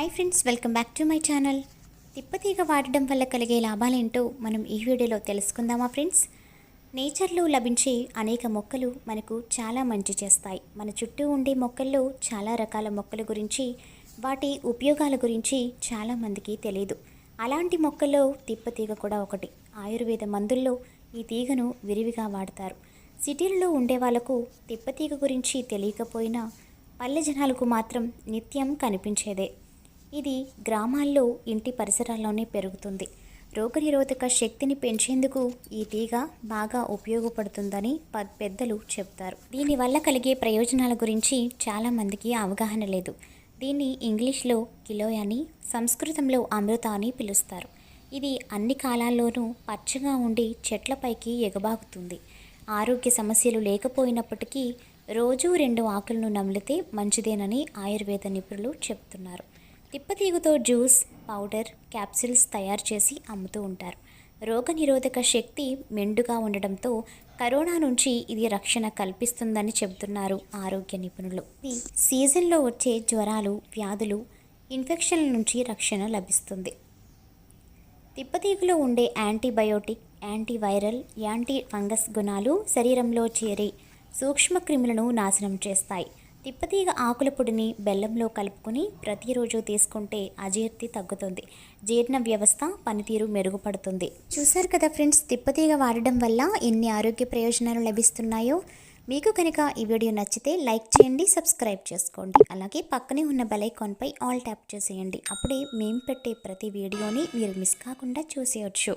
Hi friends welcome back to my channel తిప్పతీగ వాడడం వల్ల కలిగే లాభాలేంటో మనం ఈ వీడియోలో తెలుసుకుందామా ఫ్రెండ్స్ నేచర్లో లభించే అనేక మొక్కలు మనకు చాలా మంచి చేస్తాయి. మన చుట్టూ ఉండే మొక్కల్లో చాలా రకాల మొక్కల గురించి వాటి ఉపయోగాల గురించి చాలామందికి తెలియదు అలాంటి మొక్కల్లో తిప్పతీగ కూడా ఒకటి. ఆయుర్వేద మందుల్లో ఈ తీగను విరివిగా వాడతారు. సిటీలలో ఉండే వాళ్ళకు తిప్పతీగ గురించి తెలియకపోయినా పల్లె జనాలకు మాత్రం నిత్యం కనిపించేదే. ఇది గ్రామాల్లో ఇంటి పరిసరాల్లోనే పెరుగుతుంది. రోగనిరోధక శక్తిని పెంచేందుకు ఈ తీగ బాగా ఉపయోగపడుతుందని పెద్దలు చెప్తారు. దీనివల్ల కలిగే ప్రయోజనాల గురించి చాలామందికి అవగాహన లేదు. దీన్ని ఇంగ్లీష్లో కిలోయ్ అని సంస్కృతంలో అమృత అని పిలుస్తారు. ఇది అన్ని కాలాల్లోనూ పచ్చగా ఉండి చెట్లపైకి ఎగబాకుతుంది. ఆరోగ్య సమస్యలు లేకపోయినప్పటికీ రోజూ రెండు ఆకులను నమిలితే మంచిదేనని ఆయుర్వేద నిపుణులు చెప్తున్నారు. తిప్పతీగతో జ్యూస్ పౌడర్ క్యాప్సిల్స్ తయారు చేసి అమ్ముతూ ఉంటారు. రోగనిరోధక శక్తి మెండుగా ఉండడంతో కరోనా నుంచి ఇది రక్షణ కల్పిస్తుందని చెబుతున్నారు ఆరోగ్య నిపుణులు. ఈ సీజన్లో వచ్చే జ్వరాలు వ్యాధులు ఇన్ఫెక్షన్ల నుంచి రక్షణ లభిస్తుంది. తిప్పతీగలో ఉండే యాంటీబయోటిక్ యాంటీవైరల్ యాంటీ ఫంగస్ గుణాలు శరీరంలో చేరి సూక్ష్మక్రిములను నాశనం చేస్తాయి. తిప్పతీగ ఆకుల పొడిని బెల్లంలో కలుపుకొని ప్రతిరోజు తీసుకుంటే అజీర్తి తగ్గుతుంది. జీర్ణ వ్యవస్థ పనితీరు మెరుగుపడుతుంది. చూశారు కదా ఫ్రెండ్స్ తిప్పతీగ వాడడం వల్ల ఎన్ని ఆరోగ్య ప్రయోజనాలు లభిస్తున్నాయో? మీకు కనుక ఈ వీడియో నచ్చితే లైక్ చేయండి సబ్స్క్రైబ్ చేసుకోండి. అలాగే పక్కనే ఉన్న బెలైకాన్పై ఆల్ ట్యాప్ చేసేయండి. అప్పుడే మేము పెట్టే ప్రతి వీడియోని మీరు మిస్ కాకుండా చూసేయచ్చు.